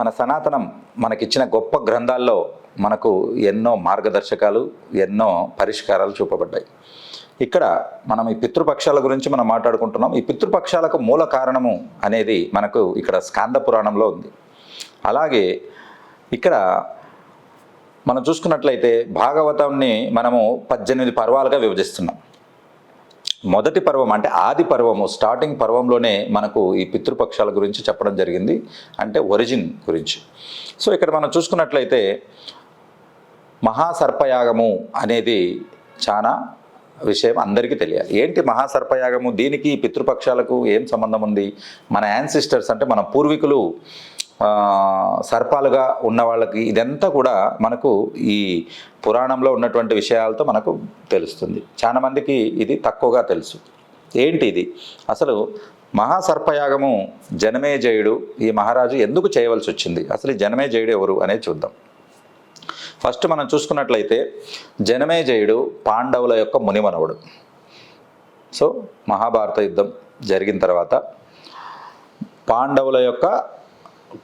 మన సనాతనం మనకిచ్చిన గొప్ప గ్రంథాల్లో మనకు ఎన్నో మార్గదర్శకాలు ఎన్నో పరిష్కారాలు చూపబడ్డాయి. ఇక్కడ మనం ఈ పితృపక్షాల గురించి మనం మాట్లాడుకుంటున్నాం. ఈ పితృపక్షాలకు మూల కారణము అనేది మనకు ఇక్కడ స్కాంద పురాణంలో ఉంది. అలాగే ఇక్కడ మనం చూసుకున్నట్లయితే భాగవతాన్ని మనము పద్దెనిమిది పర్వాలుగా విభజిస్తున్నాం. మొదటి పర్వం అంటే ఆది పర్వము స్టార్టింగ్ పర్వంలోనే మనకు ఈ పితృపక్షాల గురించి చెప్పడం జరిగింది. అంటే ఒరిజిన్ గురించి. సో ఇక్కడ మనం చూసుకున్నట్లయితే మహాసర్పయాగము అనేది చాలా విషయం అందరికీ తెలియాలి. ఏంటి మహాసర్పయాగము? దీనికి పితృపక్షాలకు ఏం సంబంధం ఉంది? మన యాన్సిస్టర్స్ అంటే మన పూర్వీకులు సర్పాలుగా ఉన్న వాళ్ళకి ఇదంతా కూడా మనకు ఈ పురాణంలో ఉన్నటువంటి విషయాలతో మనకు తెలుస్తుంది. చాలా మందికి ఇది తక్కువగా తెలుసు. ఏంటి ఇది? అసలు మహాసర్పయాగము జనమేజయుడు ఈ మహారాజు ఎందుకు చేయవలసి వచ్చింది? అసలు ఈ జనమేజయుడు ఎవరు అనేది చూద్దాం. ఫస్ట్ మనం చూసుకున్నట్లయితే జనమేజయుడు పాండవుల యొక్క మునిమనవుడు. సో మహాభారత యుద్ధం జరిగిన తర్వాత పాండవుల యొక్క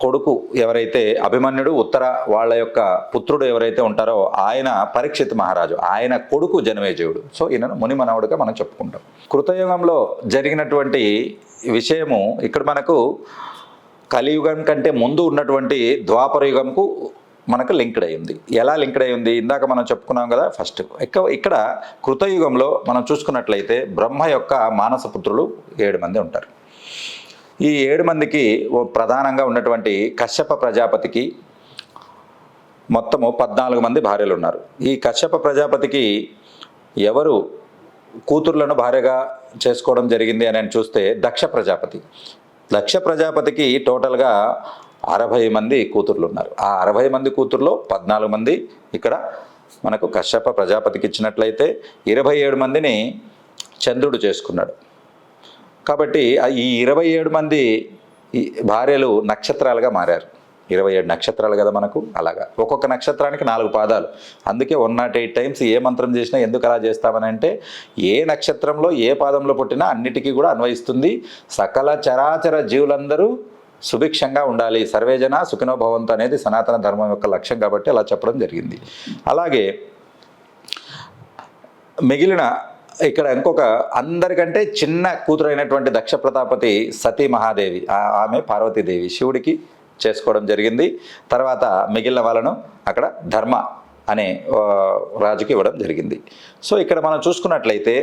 కొడుకు ఎవరైతే అభిమన్యుడు ఉత్తర వాళ్ళ యొక్క పుత్రుడు ఎవరైతే ఉంటారో ఆయన పరీక్షిత్ మహారాజు ఆయన కొడుకు జనమేజయుడు. సో ఈయనను మునిమనవుడిగా మనం చెప్పుకుంటాం. కృతయుగంలో జరిగినటువంటి విషయము ఇక్కడ మనకు కలియుగం కంటే ముందు ఉన్నటువంటి ద్వాపర యుగంకు మనకు లింక్డ్ అయింది ఎలా లింక్డ్ అయ్యింది ఇందాక మనం చెప్పుకున్నాం కదా ఫస్ట్ ఇక ఇక్కడ కృతయుగంలో మనం చూసుకున్నట్లయితే బ్రహ్మ యొక్క మానసపుత్రులు ఏడు మంది ఉంటారు. ఈ ఏడు మందికి ప్రధానంగా ఉన్నటువంటి కశ్యప ప్రజాపతికి మొత్తము పద్నాలుగు మంది భార్యలు ఉన్నారు. ఈ కశ్యప ప్రజాపతికి ఎవరు కూతుర్లను భార్యగా చేసుకోవడం జరిగింది అని అని చూస్తే దక్ష ప్రజాపతి. దక్ష ప్రజాపతికి టోటల్గా అరవై మంది కూతుర్లు ఉన్నారు. ఆ అరవై మంది కూతుర్లో పద్నాలుగు మంది ఇక్కడ మనకు కశ్యప ప్రజాపతికి ఇచ్చినట్లయితే ఇరవై ఏడు మందిని చంద్రుడు చేసుకున్నాడు. కాబట్టి ఈ ఇరవై ఏడు మంది భార్యలు నక్షత్రాలుగా మారారు. ఇరవై ఏడు నక్షత్రాలు కదా మనకు? అలాగా. ఒక్కొక్క నక్షత్రానికి నాలుగు పాదాలు. అందుకే వన్ నాట్ ఎయిట్ టైమ్స్ ఏ మంత్రం చేసినా ఎందుకు అలా చేస్తామని అంటే ఏ నక్షత్రంలో ఏ పాదంలో పుట్టినా అన్నిటికీ కూడా అన్వయిస్తుంది. సకల చరాచర జీవులందరూ సుభిక్షంగా ఉండాలి. సర్వేజన సుఖినోభవంతు అనేది సనాతన ధర్మం యొక్క లక్ష్యం కాబట్టి అలా చెప్పడం జరిగింది. అలాగే మిగిలిన ఇక్కడ ఇంకొక అందరికంటే చిన్న కూతురైనటువంటి దక్ష ప్రతాపతి సతీ మహాదేవి ఆమె పార్వతీదేవి శివుడికి చేసుకోవడం జరిగింది. తర్వాత మిగిలిన వాళ్ళను అక్కడ ధర్మ అనే రాజుకి ఇవ్వడం జరిగింది. సో ఇక్కడ మనం చూసుకున్నట్లయితే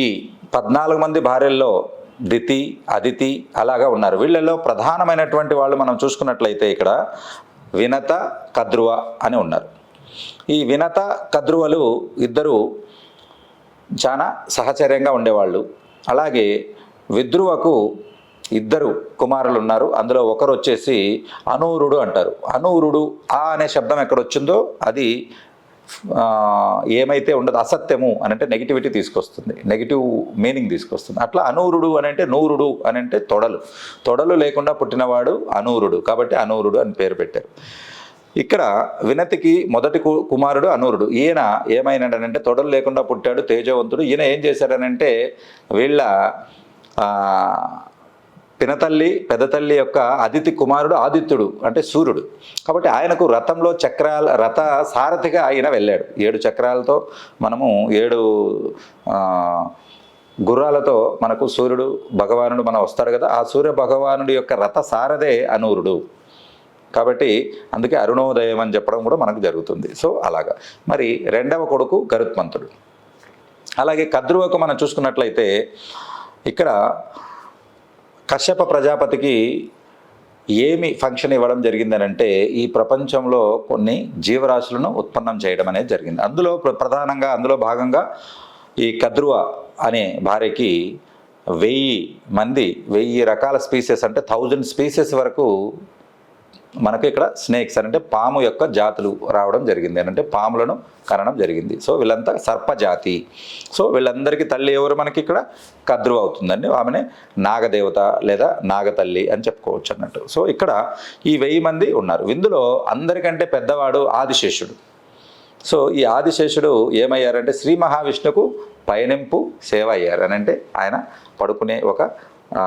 ఈ పద్నాలుగు మంది భార్యల్లో దితి అదితి అలాగా ఉన్నారు. వీళ్ళల్లో ప్రధానమైనటువంటి వాళ్ళు మనం చూసుకున్నట్లయితే ఇక్కడ వినత కద్రువ అని ఉన్నారు. ఈ వినత కద్రువలు ఇద్దరు చాలా సహచర్యంగా ఉండేవాళ్ళు. అలాగే విద్రువకు ఇద్దరు కుమారులు ఉన్నారు అందులో ఒకరు వచ్చేసి అనూరుడు అంటారు. అనూరుడు ఆ అనే శబ్దం ఎక్కడ వచ్చిందో అది ఏమైతే ఉండదు అసత్యము అని అంటే నెగిటివిటీ తీసుకొస్తుంది. నెగిటివ్ మీనింగ్ తీసుకొస్తుంది. అట్లా అనూరుడు అని అంటే నూరుడు అని అంటే తొడలు. తొడలు లేకుండా పుట్టినవాడు అనూరుడు. కాబట్టి అనూరుడు అని పేరు పెట్టారు. ఇక్కడ వినతికి మొదటి కు- కుమారుడు అనూరుడు. ఈయన ఏమైనాడనంటే తొడలు లేకుండా పుట్టాడు తేజవంతుడు. ఈయన ఏం చేశాడనంటే వీళ్ళ పినతల్లి పెదతల్లి యొక్క అదితి కుమారుడు ఆదిత్యుడు అంటే సూర్యుడు. కాబట్టి ఆయనకు రథంలో చక్రాల రథ సారథిగా ఆయన వెళ్ళాడు. ఏడు చక్రాలతో మనము ఏడు గుర్రాలతో మనకు సూర్యుడు భగవానుడు మనం వస్తాడు కదా. ఆ సూర్య భగవానుడి యొక్క రథ సారథే అనూరుడు. కాబట్టి అందుకే అరుణోదయం అని చెప్పడం కూడా మనకు జరుగుతుంది. సో అలాగా. మరి రెండవ కొడుకు గరుత్మంతుడు. అలాగే కద్రువకు మనం చూసుకున్నట్లయితే ఇక్కడ కశ్యప ప్రజాపతికి ఏమి ఫంక్షన్ ఇవ్వడం జరిగిందనంటే ఈ ప్రపంచంలో కొన్ని జీవరాశులను ఉత్పన్నం చేయడం అనేది జరిగింది. అందులో ప్ర- ప్రధానంగా అందులో భాగంగా ఈ కద్రువ అనే భార్యకి వెయ్యి మంది వెయ్యి రకాల స్పీసెస్ అంటే థౌజండ్ స్పీసెస్ వరకు మనకు ఇక్కడ స్నేక్స్ అంటే పాము యొక్క జాతులు రావడం జరిగింది. అంటే పాములను కనడం జరిగింది. సో వీళ్ళంతా సర్పజాతి. సో వీళ్ళందరికీ తల్లి ఎవరు మనకి ఇక్కడ? కద్రువ అవుతుందండి. ఆమెనే నాగదేవత లేదా నాగతల్లి అని చెప్పుకోవచ్చు అన్నట్టు. సో ఇక్కడ ఈ వెయ్యి మంది ఉన్నారు. ఇందులో అందరికంటే పెద్దవాడు ఆదిశేషుడు. సో ఈ ఆదిశేషుడు ఏమయ్యారంటే శ్రీ మహావిష్ణుకు పయనింపు సేవ అయ్యారు. అని అంటే ఆయన పడుకునే ఒక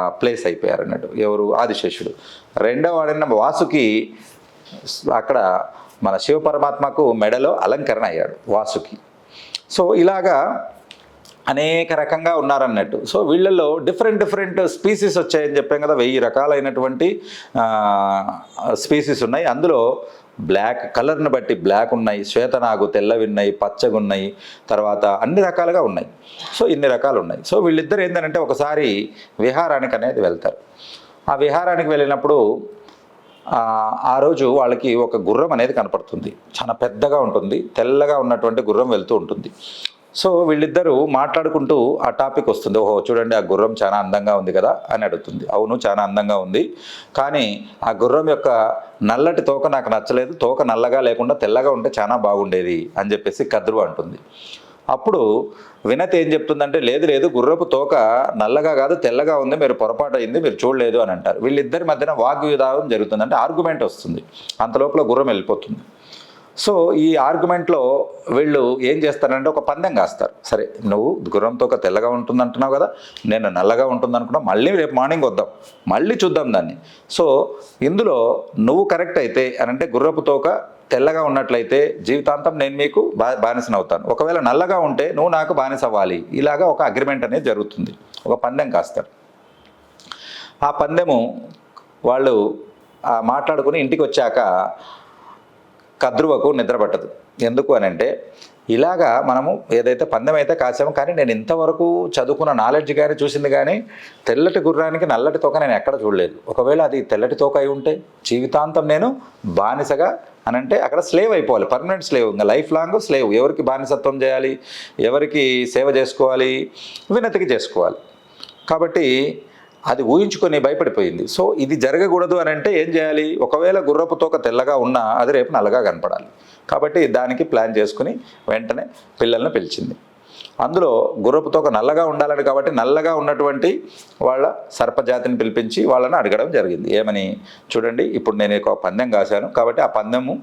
ప్లేస్ అయిపోయారు అన్నట్టు. ఎవరు? ఆదిశేషుడు. రెండవ వాడైన వాసుకి అక్కడ మన శివ పరమాత్మకు మెడలో అలంకరణ అయ్యాడు వాసుకి. సో ఇలాగా అనేక రకంగా ఉన్నారన్నట్టు. సో వీళ్ళల్లో డిఫరెంట్ డిఫరెంట్ స్పీసీస్ వచ్చాయని చెప్పాం కదా వెయ్యి రకాలైనటువంటి స్పీసీస్ ఉన్నాయి. అందులో బ్లాక్ కలర్ని బట్టి బ్లాక్ ఉన్నాయి శ్వేతనాగు తెల్లవి ఉన్నాయి పచ్చగా ఉన్నాయి తర్వాత అన్ని రకాలుగా ఉన్నాయి. సో ఇన్ని రకాలు ఉన్నాయి సో వీళ్ళిద్దరు ఏంటంటే ఒకసారి విహారానికి అనేది వెళ్తారు. ఆ విహారానికి వెళ్ళినప్పుడు ఆ, ఆ రోజు వాళ్ళకి ఒక గుర్రం అనేది కనపడుతుంది. చాలా పెద్దగా ఉంటుంది. తెల్లగా ఉన్నటువంటి గుర్రం వెళ్తూ ఉంటుంది. సో వీళ్ళిద్దరూ మాట్లాడుకుంటూ ఆ టాపిక్ వస్తుంది. ఓహో చూడండి ఆ గుర్రం చాలా అందంగా ఉంది కదా అని అడుగుతుంది. అవును చాలా అందంగా ఉంది. కానీ ఆ గుర్రం యొక్క నల్లటి తోక నాకు నచ్చలేదు. తోక నల్లగా లేకుండా తెల్లగా ఉంటే చాలా బాగుండేది అని చెప్పేసి కద్రు అంటుంది. అప్పుడు వినతి ఏం చెప్తుందంటే లేదు లేదు గుర్రపు తోక నల్లగా కాదు తెల్లగా ఉంది మీరు పొరపాటు అయింది మీరు చూడలేదు అని అంటారు. వీళ్ళిద్దరి మధ్యన వాగ్వివాదం జరుగుతుంది అంటే ఆర్గ్యుమెంట్ వస్తుంది. అంత లోపల గుర్రం వెళ్ళిపోతుంది. సో ఈ ఆర్గ్యుమెంట్లో వీళ్ళు ఏం చేస్తారంటే ఒక పందెం కాస్తారు. సరే నువ్వు గుర్రంతో ఒక తెల్లగా ఉంటుంది అంటున్నావు కదా నేను నల్లగా ఉంటుంది అనుకున్నా మళ్ళీ రేపు మార్నింగ్ వద్దాం. మళ్ళీ చూద్దాం దాన్ని. సో ఇందులో నువ్వు కరెక్ట్ అయితే అని అంటే గుర్రపు తోక తెల్లగా ఉన్నట్లయితే జీవితాంతం నేను మీకు బా బానిసన అవుతాను ఒకవేళ నల్లగా ఉంటే నువ్వు నాకు బానిస అవ్వాలి ఇలాగా ఒక అగ్రిమెంట్ అనేది జరుగుతుంది. ఒక పందెం కాస్తారు. ఆ పందెము వాళ్ళు మాట్లాడుకుని ఇంటికి వచ్చాక కద్రువకు నిద్ర పట్టదు. ఎందుకు అని అంటే ఇలాగా మనము ఏదైతే పందెం అయితే కాసాము కానీ నేను ఇంతవరకు చదువుకున్న నాలెడ్జ్ కానీ చూసింది కానీ తెల్లటి గుర్రానికి నల్లటి తోక నేను ఎక్కడ చూడలేదు. ఒకవేళ అది తెల్లటి తోక అయి ఉంటే జీవితాంతం నేను బానిసగా అని అంటే అక్కడ స్లేవ్ అయిపోవాలి. పర్మనెంట్ స్లేవ్ ఇంకా లైఫ్ లాంగ్ స్లేవ్ ఎవరికి బానిసత్వం చేయాలి? ఎవరికి సేవ చేసుకోవాలి? వినతికి చేసుకోవాలి. కాబట్టి అది ఊహించుకొని భయపడిపోయింది. సో ఇది జరగకూడదు అని అంటే ఏం చేయాలి? ఒకవేళ గుర్రపు తోక తెల్లగా ఉన్నా అది రేపు నల్లగా కనపడాలి. కాబట్టి దానికి ప్లాన్ చేసుకుని వెంటనే పిల్లల్ని పిలిచింది. అందులో గుర్రపు తోక నల్లగా ఉండాలని కాబట్టి నల్లగా ఉన్నటువంటి వాళ్ళ సర్పజాతిని పిలిపించి వాళ్ళని అడగడం జరిగింది. ఏమని? చూడండి ఇప్పుడు నేను ఒక పందెం కాశాను. కాబట్టి ఆ పందెము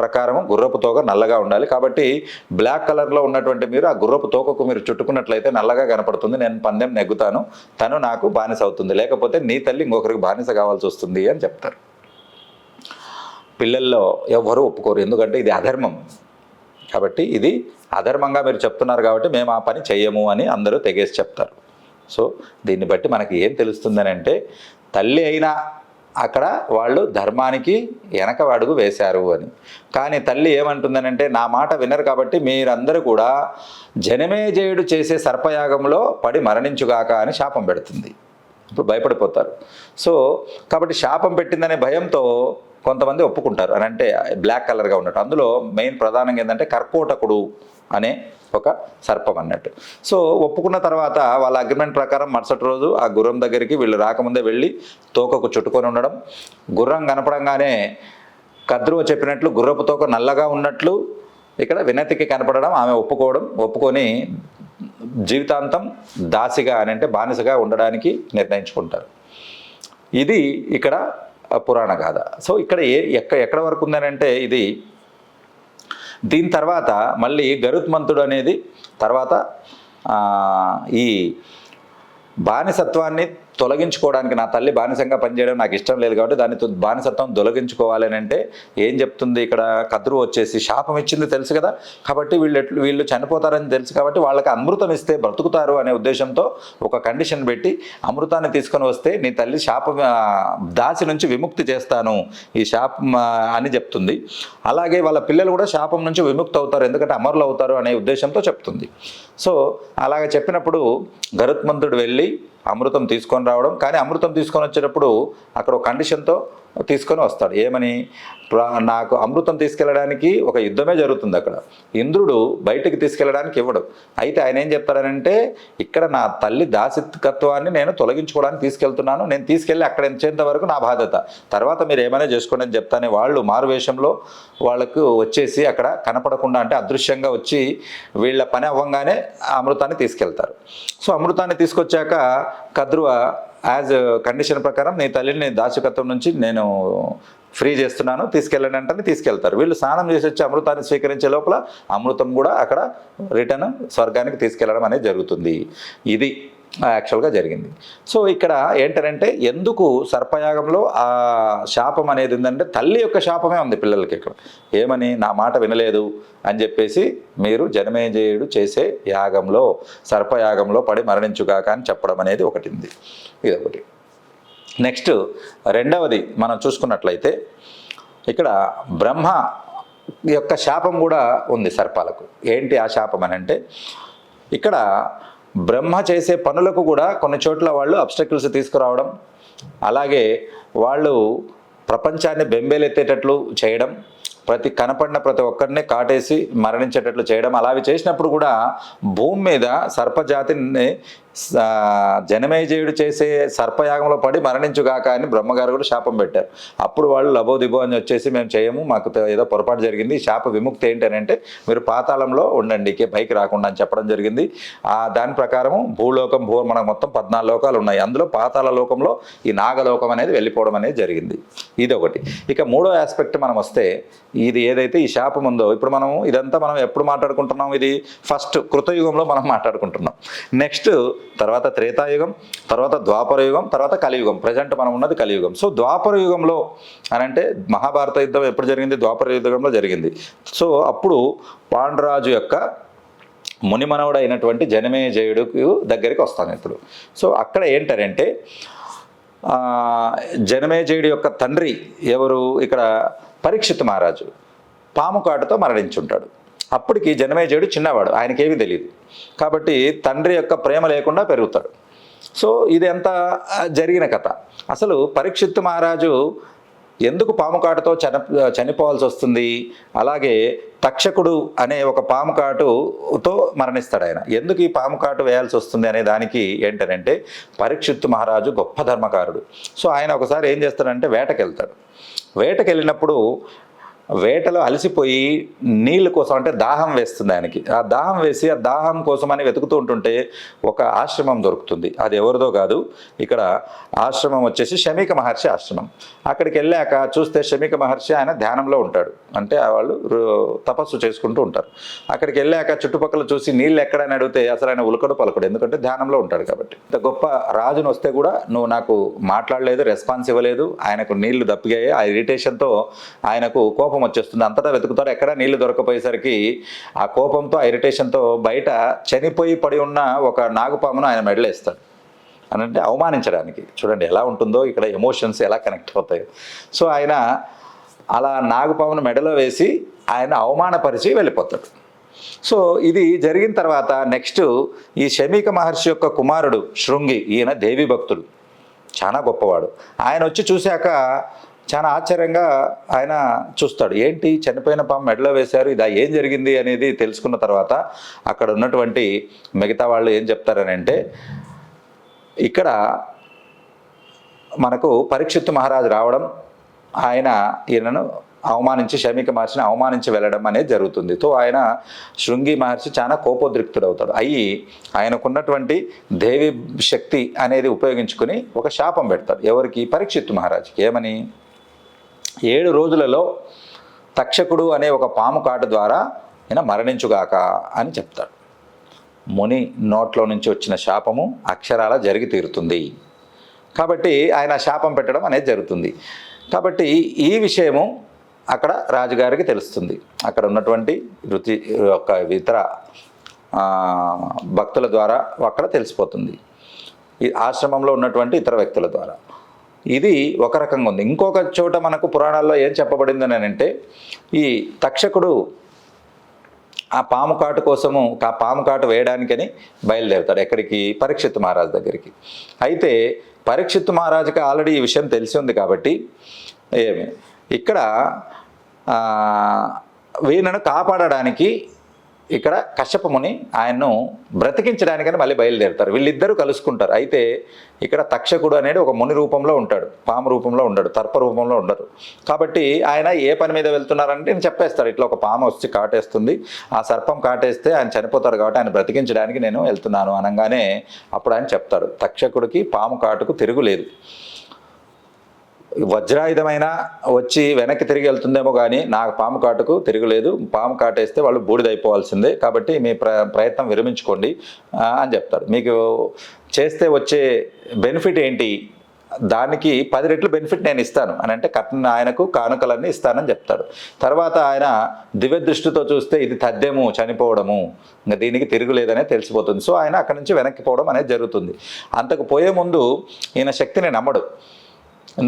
ప్రకారం గుర్రపు తోక నల్లగా ఉండాలి. కాబట్టి బ్లాక్ కలర్లో ఉన్నటువంటి మీరు ఆ గుర్రపు తోకకు మీరు చుట్టుకున్నట్లయితే నల్లగా కనపడుతుంది. నేను పందెం నెగ్గుతాను. తను నాకు బానిస అవుతుంది. లేకపోతే నీ తల్లి ఇంకొకరికి బానిస కావాల్సి వస్తుంది అని చెప్తారు. పిల్లల్లో ఎవ్వరూ ఒప్పుకోరు. ఎందుకంటే ఇది అధర్మం. కాబట్టి ఇది అధర్మంగా మీరు చెప్తున్నారు కాబట్టి మేము ఆ పని చెయ్యము అని అందరూ తెగేసి చెప్తారు. సో దీన్ని బట్టి మనకి ఏం తెలుస్తుందని అంటే తల్లి అయినా అక్కడ వాళ్ళు ధర్మానికి వెనక అడుగు వేశారు అని. కానీ తల్లి ఏమంటుందనంటే నా మాట వినరు కాబట్టి మీరందరూ కూడా జనమేజయుడు చేసే సర్పయాగంలో పడి మరణించుగాక అని శాపం పెడుతుంది. ఇప్పుడు భయపడిపోతారు. సో కాబట్టి శాపం పెట్టిందనే భయంతో కొంతమంది ఒప్పుకుంటారు. అని అంటే బ్లాక్ కలర్గా ఉన్నట్టు. అందులో మెయిన్ ప్రధానంగా ఏంటంటే కర్కోటకుడు అనే ఒక సర్పం అన్నట్టు. సో ఒప్పుకున్న తర్వాత వాళ్ళ అగ్రిమెంట్ ప్రకారం మరుసటి రోజు ఆ గుర్రం దగ్గరికి వీళ్ళు రాకముందే వెళ్ళి తోకకు చుట్టుకొని ఉండడం. గుర్రం కనపడంగానే కద్రువ చెప్పినట్లు గుర్రపు తోక నల్లగా ఉన్నట్లు ఇక్కడ వినతికి కనపడడం ఆమె ఒప్పుకోవడం ఒప్పుకొని జీవితాంతం దాసిగా అని అంటే బానిసగా ఉండడానికి నిర్ణయించుకుంటారు. ఇది ఇక్కడ పురాణ గాథ. సో ఇక్కడ ఏ ఎక్క ఎక్కడ వరకు ఉందనంటే ఇది దీని తర్వాత మళ్ళీ గరుత్మంతుడు అనేది తర్వాత ఈ బానిసత్వాన్ని తొలగించుకోవడానికి నా తల్లి బానిసంగా పనిచేయడం నాకు ఇష్టం లేదు కాబట్టి దాన్ని బానిసత్వం తొలగించుకోవాలని అంటే ఏం చెప్తుంది ఇక్కడ? కద్రు వచ్చేసి శాపం ఇచ్చింది తెలుసు కదా? కాబట్టి వీళ్ళు ఎట్లు వీళ్ళు చనిపోతారని తెలుసు కాబట్టి వాళ్ళకి అమృతం ఇస్తే బ్రతుకుతారు అనే ఉద్దేశంతో ఒక కండిషన్ పెట్టి అమృతాన్ని తీసుకొని వస్తే నీ తల్లి శాపం దాసి నుంచి విముక్తి చేస్తాను ఈ శాపం అని చెప్తుంది. అలాగే వాళ్ళ పిల్లలు కూడా శాపం నుంచి విముక్తి అవుతారు ఎందుకంటే అమరులు అవుతారు అనే ఉద్దేశంతో చెప్తుంది. సో అలాగ చెప్పినప్పుడు గరుత్మంతుడు వెళ్ళి అమృతం తీసుకొని రావడం. కానీ అమృతం తీసుకొని వచ్చేటప్పుడు అక్కడ ఒక కండిషన్తో తీసుకొని వస్తాడు. ఏమని? నాకు అమృతం తీసుకెళ్ళడానికి ఒక యుద్ధమే జరుగుతుంది అక్కడ. ఇంద్రుడు బయటకు తీసుకెళ్ళడానికి ఇవ్వడు. అయితే ఆయన ఏం చెప్తారనంటే ఇక్కడ నా తల్లి దాసికత్వాన్ని నేను తొలగించుకోవడానికి తీసుకెళ్తున్నాను. నేను తీసుకెళ్ళి అక్కడ ఎంచేంత వరకు నా బాధ్యత. తర్వాత మీరు ఏమైనా చేసుకోండి అని చెప్తానే వాళ్ళు మారువేషంలో వాళ్ళకు వచ్చేసి అక్కడ కనపడకుండా అంటే అదృశ్యంగా వచ్చి వీళ్ళ పని అవ్వంగానే అమృతాన్ని తీసుకెళ్తారు. సో అమృతాన్ని తీసుకొచ్చాక కద్రువ యాజ్ కండిషన్ ప్రకారం నీ తల్లిని దాచకత్వం నుంచి నేను ఫ్రీ చేస్తున్నాను. తీసుకెళ్ళండి అంటే తీసుకెళ్తారు. వీళ్ళు స్నానం చేసి వచ్చి అమృతాన్ని స్వీకరించే లోపల అమృతం కూడా అక్కడ రిటర్న్ స్వర్గానికి తీసుకెళ్ళడం అనేది జరుగుతుంది. ఇది యాక్చువల్గా జరిగింది. సో ఇక్కడ ఏంటంటే ఎందుకు సర్పయాగంలో ఆ శాపం అనేది ఉందంటే తల్లి యొక్క శాపమే ఉంది పిల్లలకి ఇక్కడ. ఏమని నా మాట వినలేదు అని చెప్పేసి మీరు జనమేజయుడు చేసే యాగంలో సర్పయాగంలో పడి మరణించుగాక అని చెప్పడం అనేది ఒకటి ఉంది. ఇది ఒకటి నెక్స్ట్ రెండవది మనం చూసుకున్నట్లయితే ఇక్కడ బ్రహ్మ యొక్క శాపం కూడా ఉంది సర్పాలకు. ఏంటి ఆ శాపం అని అంటే ఇక్కడ బ్రహ్మ చేసే పనులకు కూడా కొన్ని చోట్ల వాళ్ళు అబ్స్టకిల్స్ తీసుకురావడం అలాగే వాళ్ళు ప్రపంచాన్ని బెంబేలెత్తేటట్లు చేయడం ప్రతి కనపడిన ప్రతి ఒక్కరిని కాటేసి మరణించేటట్లు చేయడం అలావి చేసినప్పుడు కూడా భూమి మీద సర్పజాతిని జనమేజయుడు చేసే సర్పయాగంలో పడి మరణించుగాక అని బ్రహ్మగారు కూడా శాపం పెట్టారు. అప్పుడు వాళ్ళు లబో దిబో అని వచ్చేసి మేము చేయము మాకు ఏదో పొరపాటు జరిగింది శాప విముక్తి ఏంటి అంటే మీరు పాతాళంలో ఉండండి ఇక పైకి రాకుండా అని చెప్పడం జరిగింది. ఆ దాని ప్రకారము భూలోకం భూ మనకు మొత్తం పద్నాలుగు లోకాలు ఉన్నాయి. అందులో పాతాళ లోకంలో ఈ నాగలోకం అనేది వెళ్ళిపోవడం అనేది జరిగింది. ఇది ఒకటి. ఇక మూడో ఆస్పెక్ట్ మనం వస్తే ఇది ఏదైతే ఈ శాపం ఉందో ఇప్పుడు మనం ఇదంతా మనం ఎప్పుడు మాట్లాడుకుంటున్నాం ఇది ఫస్ట్ కృతయుగంలో మనం మాట్లాడుకుంటున్నాం. నెక్స్ట్ తర్వాత త్రేతాయుగం తర్వాత ద్వాపర యుగం తర్వాత కలియుగం. ప్రజెంట్ మనం ఉన్నది కలియుగం. సో ద్వాపర యుగంలో అని అంటే మహాభారత యుద్ధం ఎప్పుడు జరిగింది? ద్వాపర యుగంలో జరిగింది. సో అప్పుడు పాండురాజు యొక్క మునిమనవుడు అయినటువంటి జనమేజయుడికి దగ్గరికి వస్తాను ఇప్పుడు. సో అక్కడ ఏంటంటే ఆ, జనమేజయుడి యొక్క తండ్రి ఎవరు? ఇక్కడ పరీక్షిత్ మహారాజు. పాము కాటుతో మరణించుంటాడు. అప్పటికి జనమేజయుడు చిన్నవాడు ఆయనకేమీ తెలియదు కాబట్టి తండ్రి యొక్క ప్రేమ లేకుండా పెరుగుతాడు. సో ఇది ఎంత జరిగిన కథ. అసలు పరీక్షిత్ మహారాజు ఎందుకు పాముకాటుతో చని చన చనిపోవాల్సి వస్తుంది అలాగే తక్షకుడు అనే ఒక పాముకాటుతో మరణిస్తాడు ఆయన ఎందుకు ఈ పాముకాటు వేయాల్సి వస్తుంది అనే దానికి ఏంటంటే పరీక్షిత్తు మహారాజు గొప్ప ధర్మకారుడు. సో ఆయన ఒకసారి ఏం చేస్తాడంటే వేటకెళ్తాడు. వేటకెళ్ళినప్పుడు వేటలో అలసిపోయి నీళ్ళ కోసం అంటే దాహం వేస్తుంది ఆయనకి. ఆ దాహం వేసి ఆ దాహం కోసం అని వెతుకుతూ ఉంటుంటే ఒక ఆశ్రమం దొరుకుతుంది. అది ఎవరిదో కాదు ఇక్కడ ఆశ్రమం వచ్చేసి శమిక మహర్షి ఆశ్రమం. అక్కడికి వెళ్ళాక చూస్తే శమిక మహర్షి ఆయన ధ్యానంలో ఉంటాడు. అంటే వాళ్ళు తపస్సు చేసుకుంటూ ఉంటారు. అక్కడికి వెళ్ళాక చుట్టుపక్కల చూసి నీళ్ళు ఎక్కడని అడిగితే అసలు ఆయన ఉలకడు పలకడు ఎందుకంటే ధ్యానంలో ఉంటాడు కాబట్టి. ఇంత గొప్ప రాజును వస్తే కూడా నువ్వు నాకు మాట్లాడలేదు రెస్పాన్స్ ఇవ్వలేదు ఆయనకు నీళ్ళు దప్పిగాయి. ఆ ఇరిటేషన్తో ఆయనకు కోపం వచ్చేస్తుంది. అంతటా వెతుకుతారు. ఎక్కడ నీళ్ళు దొరకపోయేసరికి ఆ కోపంతో ఆ ఇరిటేషన్తో బయట చనిపోయి పడి ఉన్న ఒక నాగుపామును ఆయన మెడలేస్తాడు. అని అంటే అవమానించడానికి. చూడండి ఎలా ఉంటుందో ఇక్కడ ఎమోషన్స్ ఎలా కనెక్ట్ అవుతాయి. సో ఆయన అలా నాగుపామును మెడలో వేసి ఆయన అవమానపరిచి వెళ్ళిపోతాడు. సో ఇది జరిగిన తర్వాత నెక్స్ట్ ఈ శమీక మహర్షి యొక్క కుమారుడు శృంగి ఈయన దేవి భక్తుడు. చాలా గొప్పవాడు. ఆయన వచ్చి చూశాక చాలా ఆశ్చర్యంగా ఆయన చూస్తాడు. ఏంటి? చనిపోయిన పాము మెడలో వేశారు ఇది ఏం జరిగింది అనేది తెలుసుకున్న తర్వాత అక్కడ ఉన్నటువంటి మిగతా వాళ్ళు ఏం చెప్తారని అంటే ఇక్కడ మనకు పరీక్షిత్తు మహారాజు రావడం ఆయన ఈయనను అవమానించి షమిక మహర్షిని అవమానించి వెళ్ళడం అనేది జరుగుతుంది. సో ఆయన శృంగి మహర్షి చాలా కోపోద్రిక్తుడవుతాడు. అయ్యి ఆయనకున్నటువంటి దేవి శక్తి అనేది ఉపయోగించుకుని ఒక శాపం పెడతాడు. ఎవరికి? పరీక్షిత్తు మహారాజుకి. ఏమని? ఏడు రోజులలో తక్షకుడు అనే ఒక పాము కాటు ద్వారా ఈయన మరణించుగాక అని చెప్తాడు. ముని నోట్లో నుంచి వచ్చిన శాపము అక్షరాల జరిగి తీరుతుంది. కాబట్టి ఆయన శాపం పెట్టడం అనేది జరుగుతుంది. కాబట్టి ఈ విషయము అక్కడ రాజుగారికి తెలుస్తుంది. అక్కడ ఉన్నటువంటి రుచి యొక్క ఇతర భక్తుల ద్వారా అక్కడ తెలిసిపోతుంది. ఈ ఆశ్రమంలో ఉన్నటువంటి ఇతర వ్యక్తుల ద్వారా. ఇది ఒక రకంగా ఉంది. ఇంకొక చోట మనకు పురాణాల్లో ఏం చెప్పబడిందని అంటే ఈ తక్షకుడు ఆ పాము కాటు కోసము ఆ పాము కాటు వేయడానికని బయలుదేరుతాడు ఎక్కడికి? పరీక్షిత్ మహారాజు దగ్గరికి. అయితే పరీక్షిత్ మహారాజుకి ఆల్రెడీ ఈ విషయం తెలిసి ఉంది కాబట్టి ఏమి? ఇక్కడ వీళ్ళను కాపాడడానికి ఇక్కడ కశ్యపముని ఆయన్ను బ్రతికించడానికని మళ్ళీ బయలుదేరుతారు. వీళ్ళిద్దరూ కలుసుకుంటారు. అయితే ఇక్కడ తక్షకుడు అనేది ఒక ముని రూపంలో ఉంటాడు. పాము రూపంలో ఉండడు. తర్ప రూపంలో ఉండడు. కాబట్టి ఆయన ఏ పని మీద వెళ్తున్నారంటే నేను చెప్పేస్తాడు ఇట్లా ఒక పాము వచ్చి కాటేస్తుంది. ఆ సర్పం కాటేస్తే ఆయన చనిపోతాడు కాబట్టి ఆయన బ్రతికించడానికి నేను వెళ్తున్నాను అనగానే అప్పుడు ఆయన చెప్తాడు. తక్షకుడికి పాము కాటుకు తిరుగులేదు. వజ్రాయుధమైన వచ్చి వెనక్కి తిరిగి వెళ్తుందేమో కానీ నాకు పాము కాటుకు తిరగలేదు. పాము కాటేస్తే వాళ్ళు బూడిదైపోవాల్సిందే. కాబట్టి మీ ప్ర ప్రయత్నం విరమించుకోండి అని చెప్తారు. మీకు చేస్తే వచ్చే బెనిఫిట్ ఏంటి? దానికి పది రెట్లు బెనిఫిట్ నేను ఇస్తాను. అని అంటే కట్న ఆయనకు కానుకలన్నీ ఇస్తానని చెప్తాడు. తర్వాత ఆయన దివ్య దృష్టితో చూస్తే ఇది తథ్యము చనిపోవడము ఇంకా దీనికి తిరుగులేదనే తెలిసిపోతుంది. సో ఆయన అక్కడి నుంచి వెనక్కి పోవడం అనేది జరుగుతుంది. అంతకు పోయే ముందు ఈయన శక్తిని నమ్మడు.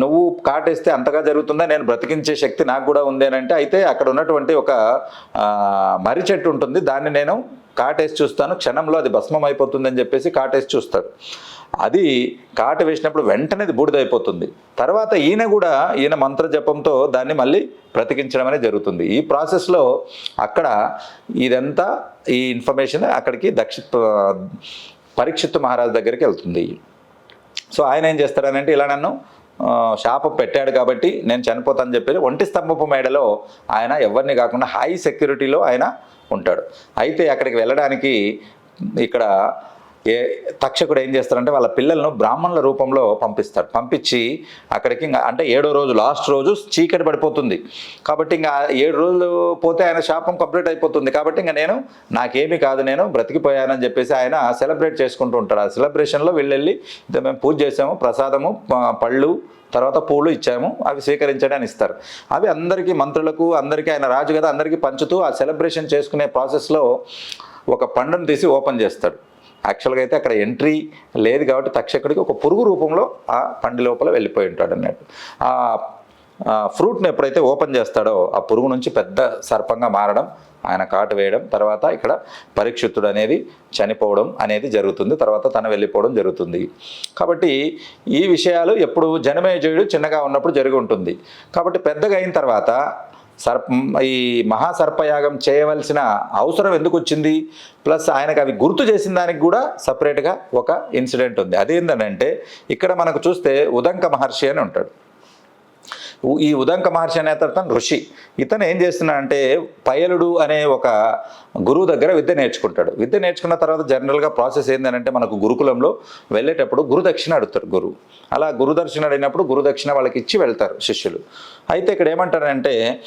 నువ్వు కాటేస్తే అంతగా జరుగుతుందా? నేను బ్రతికించే శక్తి నాకు కూడా ఉంది అని అంటే అయితే అక్కడ ఉన్నటువంటి ఒక మర్రి చెట్టు ఉంటుంది. దాన్ని నేను కాటేసి చూస్తాను. క్షణంలో అది భస్మం అయిపోతుందని చెప్పేసి కాటేసి చూస్తాడు. అది కాట వేసినప్పుడు వెంటనే అది బూడిదైపోతుంది తర్వాత ఈయన కూడా ఈయన మంత్ర జపంతో దాన్ని మళ్ళీ బ్రతికించడం అనేది జరుగుతుంది. ఈ ప్రాసెస్లో అక్కడ ఇదంతా ఈ ఇన్ఫర్మేషన్ అక్కడికి దక్ష పరీక్షిత్ మహారాజ్ దగ్గరికి వెళ్తుంది. సో ఆయన ఏం చేస్తాడనంటే ఇలా నన్ను శాపం పెట్టాడు కాబట్టి నేను చనిపోతానని చెప్పి ఒంటి స్తంభపు మేడలో ఆయన ఎవరిని కాకుండా హై సెక్యూరిటీలో ఆయన ఉంటాడు. అయితే అక్కడికి వెళ్ళడానికి ఇక్కడ ఏ తక్షకుడు ఏం చేస్తారంటే వాళ్ళ పిల్లలను బ్రాహ్మణుల రూపంలో పంపిస్తాడు పంపించి అక్కడికి ఇంకా అంటే ఏడో రోజు లాస్ట్ రోజు చీకటి పడిపోతుంది. కాబట్టి ఇంకా ఏడు రోజులు పోతే ఆయన శాపం కంప్లీట్ అయిపోతుంది. కాబట్టి ఇంకా నేను నాకేమీ కాదు నేను బ్రతికిపోయానని చెప్పేసి ఆయన సెలబ్రేట్ చేసుకుంటూ ఉంటాడు ఆ సెలబ్రేషన్లో వెళ్ళి మేము పూజ చేసాము ప్రసాదము పళ్ళు తర్వాత పూలు ఇచ్చాము అవి స్వీకరించడానికి ఇస్తారు. అవి అందరికీ మంత్రులకు అందరికీ ఆయన రాజు కదా అందరికీ పంచుతూ ఆ సెలబ్రేషన్ చేసుకునే ప్రాసెస్లో ఒక పండును తీసి ఓపెన్ చేస్తాడు. యాక్చువల్గా అయితే అక్కడ ఎంట్రీ లేదు కాబట్టి తక్షకుడికి ఒక పురుగు రూపంలో ఆ పండి లోపల వెళ్ళిపోయి ఉంటాడు అన్నట్టు. ఆ ఆ ఫ్రూట్ని ఎప్పుడైతే ఓపెన్ చేస్తాడో ఆ పురుగు నుంచి పెద్ద సర్పంగా మారడం ఆయన కాటు వేయడం తర్వాత ఇక్కడ పరీక్షితుడు అనేది చనిపోవడం అనేది జరుగుతుంది తర్వాత తను వెళ్ళిపోవడం జరుగుతుంది. కాబట్టి ఈ విషయాలు ఎప్పుడు జనమేజయుడు చిన్నగా ఉన్నప్పుడు జరిగి ఉంటుంది. కాబట్టి పెద్దగా అయిన తర్వాత సర్ప ఈ మహాసర్పయాగం చేయవలసిన అవసరం ఎందుకు వచ్చింది? ప్లస్ ఆయనకు అవి గుర్తు చేసిన దానికి కూడా సపరేట్గా ఒక ఇన్సిడెంట్ ఉంది. అదేంటంటే ఇక్కడ మనకు చూస్తే ఉదంక మహర్షి అని ఉంటాడు. ఈ ఉదంక మహర్షి అనే అతను ఋషి. ఇతను ఏం చేస్తున్నాడంటే పయలుడు అనే ఒక గురువు దగ్గర విద్య నేర్చుకుంటాడు. విద్య నేర్చుకున్న తర్వాత జనరల్గా ప్రాసెస్ ఏంటంటే మనకు గురుకులంలో వెళ్ళేటప్పుడు గురుదక్షిణ అడుగుతారు గురువు. అలా గురుదక్షిణ అడిగినప్పుడు గురుదక్షిణ వాళ్ళకి ఇచ్చి వెళ్తారు శిష్యులు. అయితే ఇక్కడ ఏమంటారంటే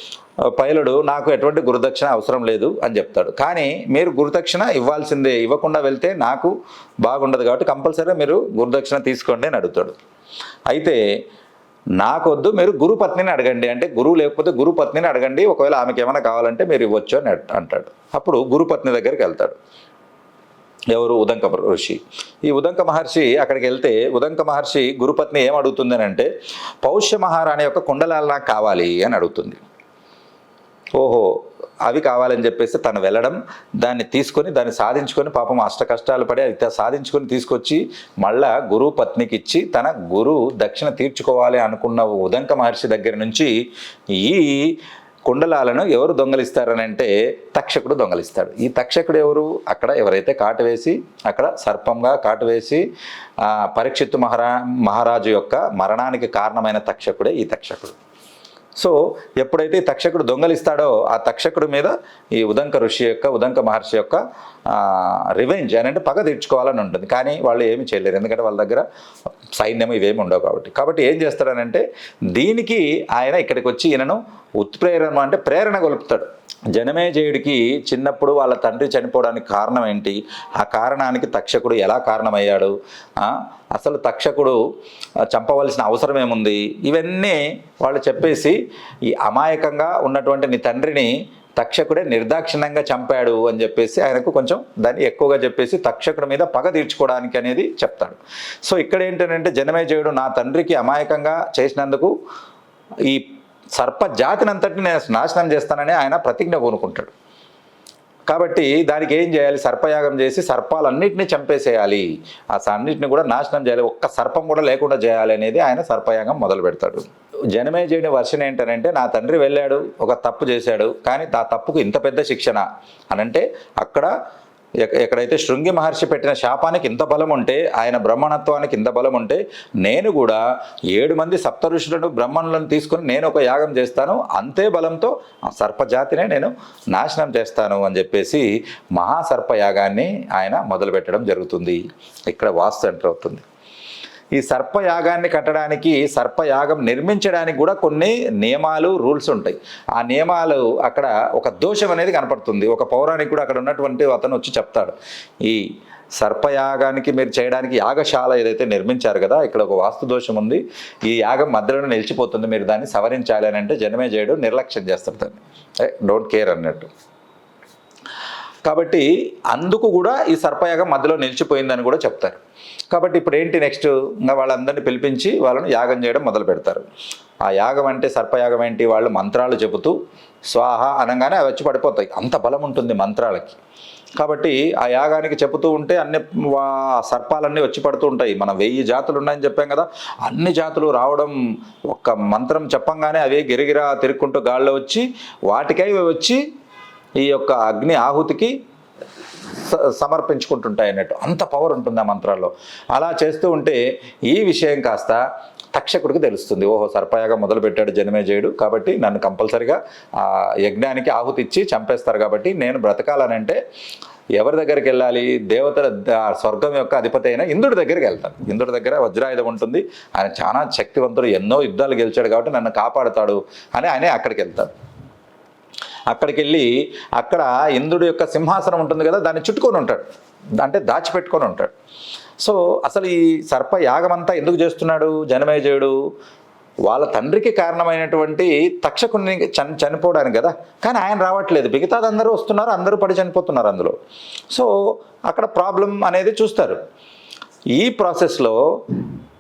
పైలుడు నాకు ఎటువంటి గురుదక్షిణ అవసరం లేదు అని చెప్తాడు. కానీ మీరు గురుదక్షిణ ఇవ్వాల్సిందే ఇవ్వకుండా వెళ్తే నాకు బాగుండదు కాబట్టి కంపల్సరీగా మీరు గురుదక్షిణ తీసుకోండి అని అడుగుతాడు. అయితే నాకొద్దు మీరు గురుపత్నిని అడగండి. అంటే గురువు లేకపోతే గురుపత్నిని అడగండి ఒకవేళ ఆమెకి ఏమైనా కావాలంటే మీరు ఇవ్వచ్చు అని అంటాడు. అప్పుడు గురుపత్ని దగ్గరికి వెళ్తాడు. ఎవరు? ఉదంక ఋషి. ఈ ఉదంక మహర్షి అక్కడికి వెళ్తే ఉదంక మహర్షి గురుపత్ని ఏం అడుగుతుంది అని అంటే పౌష్య మహారాణి యొక్క కుండలాల నాకు కావాలి? అని అడుగుతుంది. ఓహో అవి కావాలని చెప్పేసి తను వెళ్ళడం దాన్ని తీసుకొని దాన్ని సాధించుకొని పాపం అష్ట కష్టాలు పడి అది సాధించుకొని తీసుకొచ్చి మళ్ళా గురువు పత్నికి ఇచ్చి తన గురువు దక్షిణ తీర్చుకోవాలి అనుకున్న ఉదంక మహర్షి దగ్గర నుంచి ఈ కుండలాలను ఎవరు దొంగలిస్తారని అంటే తక్షకుడు దొంగలిస్తాడు. ఈ తక్షకుడు ఎవరు? అక్కడ ఎవరైతే కాటు వేసి అక్కడ సర్పంగా కాటు వేసి పరీక్షిత్తు మహారా మహారాజు యొక్క మరణానికి కారణమైన తక్షకుడే ఈ తక్షకుడు. సో ఎప్పుడైతే తక్షకుడు దొంగలిస్తాడో ఆ తక్షకుడి మీద ఈ ఉదంక ఋషి యొక్క ఉదంక మహర్షి యొక్క రివెంజ్ అని అంటే పగ తీర్చుకోవాలని ఉంటుంది. కానీ వాళ్ళు ఏమి చేయలేరు. ఎందుకంటే వాళ్ళ దగ్గర సైన్యం ఇవేమి ఉండవు కాబట్టి. కాబట్టి ఏం చేస్తాడనంటే దీనికి ఆయన ఇక్కడికి వచ్చి ఈయనను ఉత్ప్రేరణ అంటే ప్రేరణ గొలుపుతాడు. జనమేజయుడికి చిన్నప్పుడు వాళ్ళ తండ్రి చనిపోవడానికి కారణం ఏంటి? ఆ కారణానికి తక్షకుడు ఎలా కారణమయ్యాడు? అసలు తక్షకుడు చంపవలసిన అవసరం ఏముంది? ఇవన్నీ వాళ్ళు చెప్పేసి ఈ అమాయకంగా ఉన్నటువంటి నీ తండ్రిని తక్షకుడే నిర్దాక్షిణ్యంగా చంపాడు అని చెప్పేసి ఆయనకు కొంచెం దాన్ని ఎక్కువగా చెప్పేసి తక్షకుడి మీద పగ తీర్చుకోవడానికి అనేది చెప్తాడు. సో ఇక్కడ ఏంటంటే జనమేజయుడు నా తండ్రికి అమాయకంగా చేసినందుకు ఈ సర్ప జాతినంతటిని నేను నాశనం చేస్తానని ఆయన ప్రతిజ్ఞ పూనుకుంటాడు. కాబట్టి దానికి ఏం చేయాలి? సర్పయాగం చేసి సర్పాలన్నింటినీ చంపేసేయాలి. ఆ అన్నింటిని కూడా నాశనం చేయాలి. ఒక్క సర్పం కూడా లేకుండా చేయాలి అనేది ఆయన సర్పయాగం మొదలు పెడతాడు. జనమేజయుని వర్షన్ ఏంటనంటే నా తండ్రి వెళ్ళాడు ఒక తప్పు చేశాడు కానీ ఆ తప్పుకు ఇంత పెద్ద శిక్షణ అనంటే అక్కడ ఎక్కడైతే శృంగి మహర్షి పెట్టిన శాపానికి ఇంత బలం ఉంటే ఆయన బ్రహ్మణత్వానికి ఇంత బలం ఉంటే నేను కూడా ఏడు మంది సప్త ఋషులను బ్రహ్మణులను తీసుకొని నేను ఒక యాగం చేస్తాను. అంతే బలంతో ఆ సర్పజాతినే నేను నాశనం చేస్తాను అని చెప్పేసి మహాసర్ప యాగాన్ని ఆయన మొదలుపెట్టడం జరుగుతుంది. ఇక్కడ వాస్తు ఎంటర్ అవుతుంది. ఈ సర్పయాగాన్ని కట్టడానికి సర్పయాగం నిర్మించడానికి కూడా కొన్ని నియమాలు రూల్స్ ఉంటాయి. ఆ నియమాలు అక్కడ ఒక దోషం అనేది కనపడుతుంది. ఒక పౌరాణికుడు అక్కడ ఉన్నటువంటి అతను వచ్చి చెప్తాడు. ఈ సర్పయాగానికి మీరు చేయడానికి యాగశాల ఏదైతే నిర్మించారు కదా ఇక్కడ ఒక వాస్తు దోషం ఉంది. ఈ యాగం మధ్యలో నిలిచిపోతుంది. మీరు దాన్ని సవరించాలి అని అంటే జనమే చేయడం నిర్లక్ష్యం చేస్తారు దాన్ని. డోంట్ కేర్ అన్నట్టు. కాబట్టి అందుకు కూడా ఈ సర్పయాగం మధ్యలో నిలిచిపోయిందని కూడా చెప్తారు. కాబట్టి ఇప్పుడు ఏంటి నెక్స్ట్ ఇంకా వాళ్ళందరినీ పిలిపించి వాళ్ళను యాగం చేయడం మొదలు పెడతారు. ఆ యాగం అంటే సర్పయాగం ఏంటి? వాళ్ళు మంత్రాలు చెబుతూ స్వాహ అనగానే అవి వచ్చి పడిపోతాయి. అంత బలం ఉంటుంది మంత్రాలకి. కాబట్టి ఆ యాగానికి చెబుతూ ఉంటే అన్ని సర్పాలన్నీ వచ్చి పడుతూ ఉంటాయి. మన వెయ్యి జాతులు ఉన్నాయని చెప్పాం కదా అన్ని జాతులు రావడం ఒక్క మంత్రం చెప్పంగానే అవే గిరిగిరా తిరుక్కుంటూ గాల్లో వచ్చి వాటికై వచ్చి ఈ యొక్క అగ్ని ఆహుతికి స- సమర్పించుకుంటుంటాయి అన్నట్టు. అంత పవర్ ఉంటుంది ఆ మంత్రాల్లో. అలా చేస్తూ ఉంటే ఈ విషయం కాస్త తక్షకుడికి తెలుస్తుంది. ఓహో సర్పయాగం మొదలు పెట్టాడు జనమేజయుడు కాబట్టి నన్ను కంపల్సరిగా ఆ యజ్ఞానికి ఆహుతి ఇచ్చి చంపేస్తారు కాబట్టి నేను బ్రతకాలనంటే ఎవరి దగ్గరికి వెళ్ళాలి? దేవతల స్వర్గం యొక్క అధిపతి అయిన ఇంద్రుడి దగ్గరికి వెళ్తాను. ఇంద్రుడి దగ్గర వజ్రాయుధం ఉంటుంది. ఆయన చాలా శక్తివంతుడు ఎన్నో యుద్ధాలు గెలిచాడు కాబట్టి నన్ను కాపాడుతాడు అని ఆయన అక్కడికి వెళ్తాడు. అక్కడికి వెళ్ళి అక్కడ ఇంద్రుడి యొక్క సింహాసనం ఉంటుంది కదా దాన్ని చుట్టుకొని ఉంటాడు. అంటే దాచిపెట్టుకొని ఉంటాడు. సో అసలు ఈ సర్ప యాగం అంతా ఎందుకు చేస్తున్నాడు? జనమేజయుడు వాళ్ళ తండ్రికి కారణమైనటువంటి తక్షకుని చని చనిపోవడానికి కదా. కానీ ఆయన రావట్లేదు. మిగతాది అందరూ వస్తున్నారు అందరూ పడి చనిపోతున్నారు అందులో. సో అక్కడ ప్రాబ్లం అనేది చూస్తారు. ఈ ప్రాసెస్లో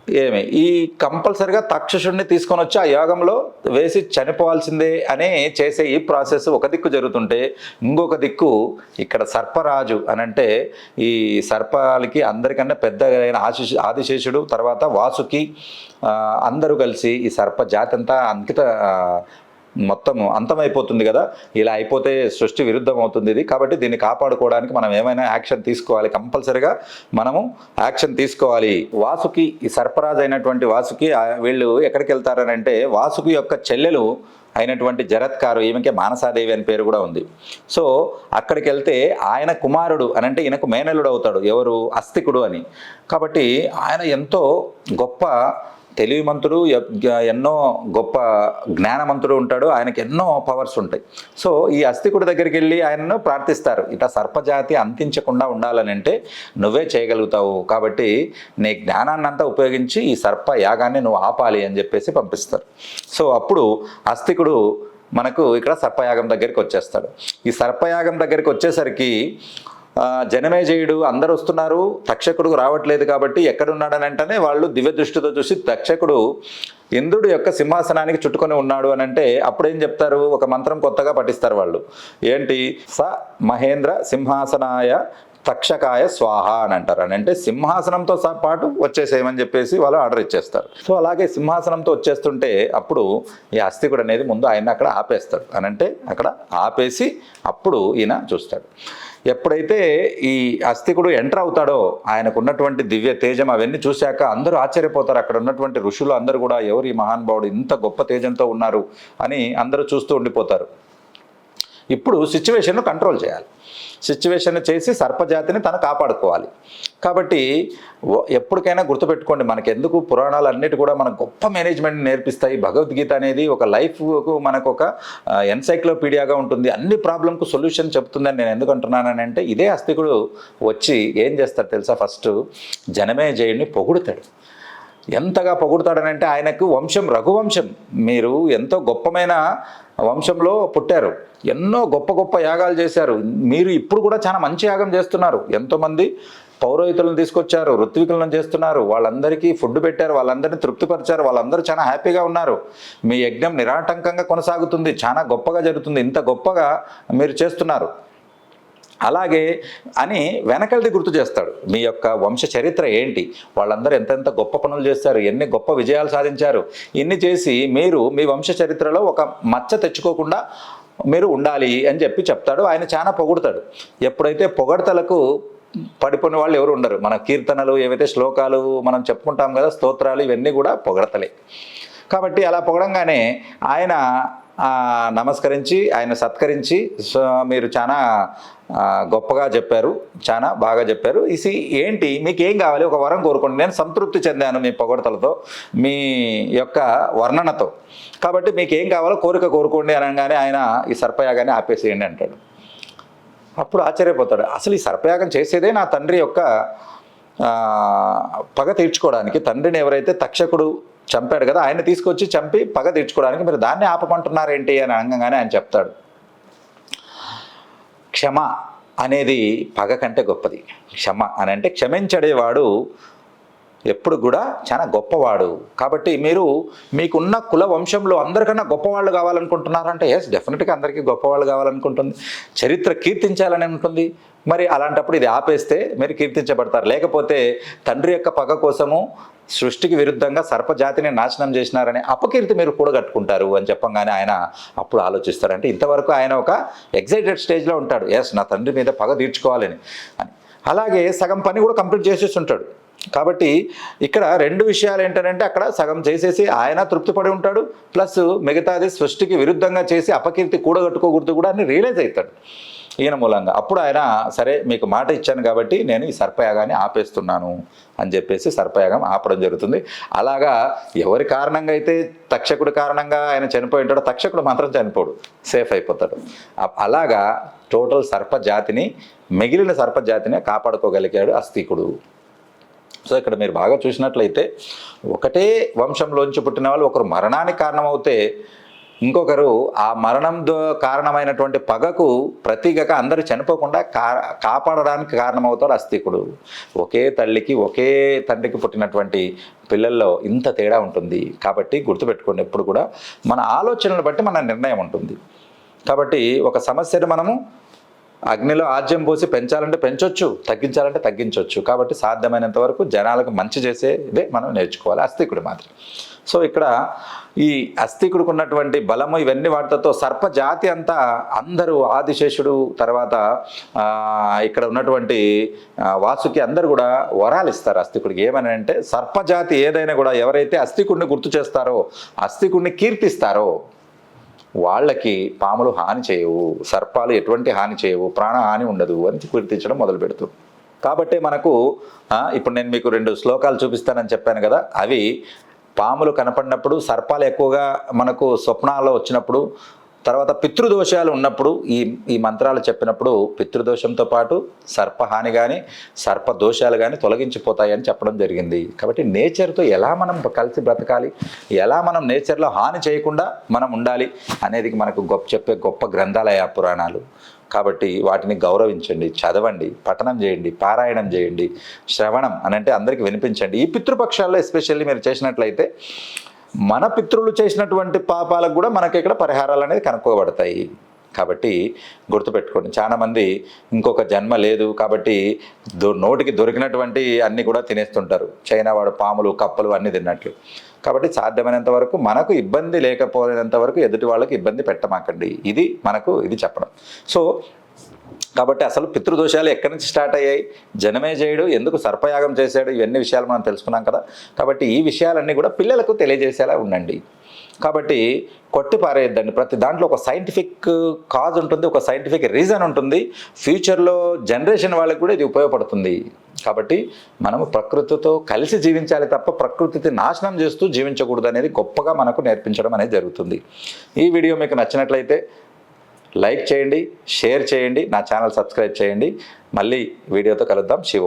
ఏమి ఈ కంపల్సరిగా తక్షసుడిని తీసుకొని వచ్చి ఆ యోగంలో వేసి చనిపోవాల్సిందే అనే చేసే ఈ ప్రాసెస్ ఒక దిక్కు జరుగుతుంటే ఇంకొక దిక్కు ఇక్కడ సర్పరాజు అని అంటే ఈ సర్పాలకి అందరికన్నా పెద్దగైన ఆశి ఆదిశేషుడు తర్వాత వాసుకి అందరూ కలిసి ఈ సర్ప జాతి అంతా అంకిత మొత్తం అంతమైపోతుంది కదా. ఇలా అయిపోతే సృష్టి విరుద్ధం అవుతుంది ఇది. కాబట్టి దీన్ని కాపాడుకోవడానికి మనం ఏమైనా యాక్షన్ తీసుకోవాలి. కంపల్సరిగా మనము యాక్షన్ తీసుకోవాలి. వాసుకి ఈ సర్పరాజు అయినటువంటి వాసుకి వీళ్ళు ఎక్కడికి వెళ్తారనంటే వాసుకి యొక్క చెల్లెలు అయినటువంటి జరత్కారు ఈమెకి మానసాదేవి అని పేరు కూడా ఉంది. సో అక్కడికి వెళ్తే ఆయన కుమారుడు అని అంటే ఈయనకు మేనలుడు అవుతాడు. ఎవరు? అస్తికుడు అని. కాబట్టి ఆయన ఎంతో గొప్ప తెలివిమంతుడు ఎన్నో గొప్ప జ్ఞానమంతుడు ఉంటాడు. ఆయనకి ఎన్నో పవర్స్ ఉంటాయి. సో ఈ అస్థికుడి దగ్గరికి వెళ్ళి ఆయనను ప్రార్థిస్తారు. ఇట్లా సర్పజాతి అంతించకుండా ఉండాలని అంటే నువ్వే చేయగలుగుతావు. కాబట్టి నీ జ్ఞానాన్ని అంతా ఉపయోగించి ఈ సర్ప యాగాన్ని నువ్వు ఆపాలి అని చెప్పేసి పంపిస్తారు. సో అప్పుడు అస్థికుడు మనకు ఇక్కడ సర్పయాగం దగ్గరికి వచ్చేస్తాడు. ఈ సర్పయాగం దగ్గరికి వచ్చేసరికి జనమే చేయుడు అందరు వస్తున్నారు తక్షకుడు రావట్లేదు కాబట్టి ఎక్కడున్నాడని అంటేనే వాళ్ళు దివ్య దృష్టితో చూసి తక్షకుడు ఇంద్రుడు యొక్క సింహాసనానికి చుట్టుకొని ఉన్నాడు అని అంటే అప్పుడేం చెప్తారు? ఒక మంత్రం కొత్తగా పఠిస్తారు వాళ్ళు. ఏంటి? స మహేంద్ర సింహాసనాయ తక్షకాయ స్వాహ అని అంటారు. అని అంటే సింహాసనంతో పాటు వచ్చేసేయమని చెప్పేసి వాళ్ళు ఆర్డర్ ఇచ్చేస్తారు. సో అలాగే సింహాసనంతో వచ్చేస్తుంటే అప్పుడు ఈ అస్థికుడు అనేది ముందు ఆయన అక్కడ ఆపేస్తాడు. అని అంటే అక్కడ ఆపేసి అప్పుడు ఈయన చూస్తాడు. ఎప్పుడైతే ఈ అస్థికుడు ఎంటర్ అవుతాడో ఆయనకు ఉన్నటువంటి దివ్య తేజం అవన్నీ చూశాక అందరూ ఆశ్చర్యపోతారు. అక్కడ ఉన్నటువంటి ఋషులు అందరూ కూడా ఎవరు ఈ మహానుభావుడు ఇంత గొప్ప తేజంతో ఉన్నారు అని అందరూ చూస్తూ ఉండిపోతారు. ఇప్పుడు సిచ్యువేషన్ను కంట్రోల్ చేయాలి. సిచ్యువేషన్ చేసి సర్పజాతిని తను కాపాడుకోవాలి. కాబట్టి ఎప్పటికైనా గుర్తుపెట్టుకోండి మనకెందుకు పురాణాలు అన్నిటి కూడా మనకు గొప్ప మేనేజ్మెంట్ నేర్పిస్తాయి. భగవద్గీత అనేది ఒక లైఫ్కు మనకు ఒక ఎన్సైక్లోపీడియాగా ఉంటుంది. అన్ని ప్రాబ్లంకు సొల్యూషన్ చెప్తుందని నేను ఎందుకు అంటున్నానని అంటే ఇదే అస్తికుడు వచ్చి ఏం చేస్తాడు తెలుసా? ఫస్ట్ జనమే జయుడిని పొగుడుతాడు. ఎంతగా పొగుడతాడనంటే ఆయనకు వంశం రఘువంశం. మీరు ఎంతో గొప్పమైన వంశంలో పుట్టారు. ఎన్నో గొప్ప గొప్ప యాగాలు చేశారు. మీరు ఇప్పుడు కూడా చాలా మంచి యాగం చేస్తున్నారు. ఎంతోమంది పౌరోహితులను తీసుకొచ్చారు ఋత్వికులను చేస్తున్నారు. వాళ్ళందరికీ ఫుడ్ పెట్టారు వాళ్ళందరినీ తృప్తిపరిచారు వాళ్ళందరూ చాలా హ్యాపీగా ఉన్నారు. మీ యజ్ఞం నిరాటంకంగా కొనసాగుతుంది. చాలా గొప్పగా జరుగుతుంది. ఇంత గొప్పగా మీరు చేస్తున్నారు. అలాగే అని వెనకల్ది గుర్తు చేస్తాడు. మీ యొక్క వంశ చరిత్ర ఏంటి? వాళ్ళందరూ ఎంతెంత గొప్ప పనులు చేస్తారు ఎన్ని గొప్ప విజయాలు సాధించారు? ఇన్ని చేసి మీరు మీ వంశ చరిత్రలో ఒక మచ్చ తెచ్చుకోకుండా మీరు ఉండాలి అని చెప్పి చెప్తాడు. ఆయన చాలా పొగుడతాడు. ఎప్పుడైతే పొగడతలకు పడిపోయిన వాళ్ళు ఎవరు ఉండరు. మన కీర్తనలు ఏవైతే శ్లోకాలు మనం చెప్పుకుంటాం కదా స్తోత్రాలు ఇవన్నీ కూడా పొగడతలే. కాబట్టి అలా పొగడంగానే ఆయన నమస్కరించి ఆయన సత్కరించి సో మీరు చాలా గొప్పగా చెప్పారు చాలా బాగా చెప్పారు. ఇది ఏంటి మీకు ఏం కావాలి? ఒక వరం కోరుకోండి. నేను సంతృప్తి చెందాను మీ పొగడతలతో మీ యొక్క వర్ణనతో. కాబట్టి మీకు ఏం కావాలో కోరిక కోరుకోండి అనగానే ఆయన ఈ సర్పయాగాన్ని ఆపేసేయండి అంటాడు. అప్పుడు ఆశ్చర్యపోతాడు. అసలు ఈ సర్పయాగం చేసేదే నా తండ్రి యొక్క పగ తీర్చుకోవడానికి తండ్రిని ఎవరైతే తక్షకుడు చంపాడు కదా ఆయన తీసుకొచ్చి చంపి పగ తీర్చుకోవడానికి మీరు దాన్ని ఆపమంటున్నారేంటి అని అనగానే ఆయన చెప్తాడు. క్షమ అనేది పగ కంటే గొప్పది. క్షమ అని అంటే క్షమించడేవాడు ఎప్పుడు కూడా చాలా గొప్పవాడు. కాబట్టి మీరు మీకున్న కుల వంశంలో అందరికన్నా గొప్పవాళ్ళు కావాలనుకుంటున్నారంటే ఎస్ డెఫినెట్గా అందరికీ గొప్పవాళ్ళు కావాలనుకుంటుంది. చరిత్ర కీర్తించాలని ఉంటుంది. మరి అలాంటప్పుడు ఇది ఆపేస్తే మీరు కీర్తించబడతారు. లేకపోతే తండ్రి యొక్క పగ కోసము సృష్టికి విరుద్ధంగా సర్పజాతిని నాశనం చేసినారని అపకీర్తి మీరు కూడగట్టుకుంటారు అని చెప్పంగానే ఆయన అప్పుడు ఆలోచిస్తారు. అంటే ఇంతవరకు ఆయన ఒక ఎగ్జైటెడ్ స్టేజ్లో ఉంటాడు. ఎస్ నా తండ్రి మీద పగ తీర్చుకోవాలని. అని. అలాగే సగం పని కూడా కంప్లీట్ చేసేసి ఉంటాడు. కాబట్టి ఇక్కడ రెండు విషయాలు ఏంటంటే అక్కడ సగం చేసేసి ఆయన తృప్తిపడి ఉంటాడు. ప్లస్ మిగతాది సృష్టికి విరుద్ధంగా చేసి అపకీర్తి కూడగట్టుకోకూడదు కూడా అని రియలైజ్ అవుతాడు. ఈయన మూలంగా. అప్పుడు ఆయన సరే మీకు మాట ఇచ్చాను కాబట్టి నేను ఈ సర్పయాగాన్ని ఆపేస్తున్నాను అని చెప్పేసి సర్పయాగం ఆపడం జరుగుతుంది. అలాగా ఎవరి కారణంగా అయితే తక్షకుడి కారణంగా ఆయన చనిపోయి ఉంటాడో తక్షకుడు మాత్రం చనిపోడు. సేఫ్ అయిపోతాడు. అలాగా టోటల్ సర్ప జాతిని మిగిలిన సర్ప జాతిని కాపాడుకోగలిగాడు అస్తికుడు సో ఇక్కడ మీరు బాగా చూసినట్లయితే ఒకటే వంశంలోంచి పుట్టిన వాళ్ళు ఒకరు మరణానికి కారణమవుతే ఇంకొకరు ఆ మరణం కారణమైనటువంటి పగకు ప్రతీకగా అందరూ చనిపోకుండా కా కాపాడడానికి కారణమవుతాడు అస్థికుడు. ఒకే తల్లికి ఒకే తండ్రికి పుట్టినటువంటి పిల్లల్లో ఇంత తేడా ఉంటుంది. కాబట్టి గుర్తుపెట్టుకోండి ఎప్పుడు కూడా మన ఆలోచనలు బట్టి మన నిర్ణయం ఉంటుంది. కాబట్టి ఒక సమస్యను మనము అగ్నిలో ఆజ్యం పోసి పెంచాలంటే పెంచొచ్చు తగ్గించాలంటే తగ్గించవచ్చు కాబట్టి సాధ్యమైనంత వరకు జనాలకు మంచి చేసేదే మనం నేర్చుకోవాలి. అస్థికుడు మాత్రం. సో ఇక్కడ ఈ అస్థికుడికి ఉన్నటువంటి బలము ఇవన్నీ వాటితో సర్పజాతి అంతా అందరూ ఆదిశేషుడు తర్వాత ఇక్కడ ఉన్నటువంటి వాసుకి అందరు కూడా వరాలు ఇస్తారు అస్థికుడికి. ఏమని అంటే సర్పజాతి ఏదైనా కూడా ఎవరైతే అస్థికుడిని గుర్తు చేస్తారో అస్థికుడిని కీర్తిస్తారో వాళ్ళకి పాములు హాని చేయవు సర్పాలు ఎటువంటి హాని చేయవు ప్రాణ హాని ఉండదు అని కీర్తించడం మొదలు పెడుతూ. కాబట్టి మనకు ఇప్పుడు నేను మీకు రెండు శ్లోకాలు చూపిస్తానని చెప్పాను కదా అవి పాములు కనపడినప్పుడు సర్పాలు ఎక్కువగా మనకు స్వప్నాల్లో వచ్చినప్పుడు తర్వాత పితృదోషాలు ఉన్నప్పుడు ఈ ఈ మంత్రాలు చెప్పినప్పుడు పితృదోషంతో పాటు సర్పహాని కానీ సర్ప దోషాలు కానీ తొలగించిపోతాయని చెప్పడం జరిగింది. కాబట్టి నేచర్తో ఎలా మనం కలిసి బ్రతకాలి ఎలా మనం నేచర్లో హాని చేయకుండా మనం ఉండాలి అనేది మనకు గొప్ప చెప్పే గొప్ప గ్రంథాలయ పురాణాలు. కాబట్టి వాటిని గౌరవించండి చదవండి పఠనం చేయండి పారాయణం చేయండి శ్రవణం అని అంటే అందరికీ వినిపించండి. ఈ పితృపక్షాల్లో ఎస్పెషల్లీ మీరు చేసినట్లయితే మన పితృలు చేసినటువంటి పాపాలకు కూడా మనకి ఇక్కడ పరిహారాలు అనేది కనుక్కోబడతాయి. కాబట్టి గుర్తుపెట్టుకోండి. చాలామంది ఇంకొక జన్మ లేదు కాబట్టి నోటికి దొరికినటువంటి అన్నీ కూడా తినేస్తుంటారు. చైనా వాడు పాములు కప్పలు అన్నీ తిన్నట్లు. కాబట్టి సాధ్యమైనంత వరకు మనకు ఇబ్బంది లేకపోయినంత వరకు ఎదుటి వాళ్ళకి ఇబ్బంది పెట్టమాకండి. ఇది మనకు ఇది చెప్పడం. సో కాబట్టి అసలు పితృదోషాలు ఎక్కడి నుంచి స్టార్ట్ అయ్యాయి? జనమే చేయడు ఎందుకు సర్పయాగం చేశాడు? ఇవన్నీ విషయాలు మనం తెలుసుకున్నాం కదా. కాబట్టి ఈ విషయాలన్నీ కూడా పిల్లలకు తెలియజేసేలా ఉండండి. కాబట్టి కొట్టి పారేయద్దండి. ప్రతి దాంట్లో ఒక సైంటిఫిక్ కాజ్ ఉంటుంది ఒక సైంటిఫిక్ రీజన్ ఉంటుంది. ఫ్యూచర్లో జనరేషన్ వాళ్ళకి కూడా ఇది ఉపయోగపడుతుంది. కాబట్టి మనము ప్రకృతితో కలిసి జీవించాలి తప్ప ప్రకృతిని నాశనం చేస్తూ జీవించకూడదు అనేది గొప్పగా మనకు నేర్పించడం అనేది జరుగుతుంది. ఈ వీడియో మీకు నచ్చినట్లయితే లైక్ చేయండి షేర్ చేయండి నా ఛానల్ సబ్స్క్రైబ్ చేయండి. మళ్ళీ వీడియోతో కలుద్దాం. శివ.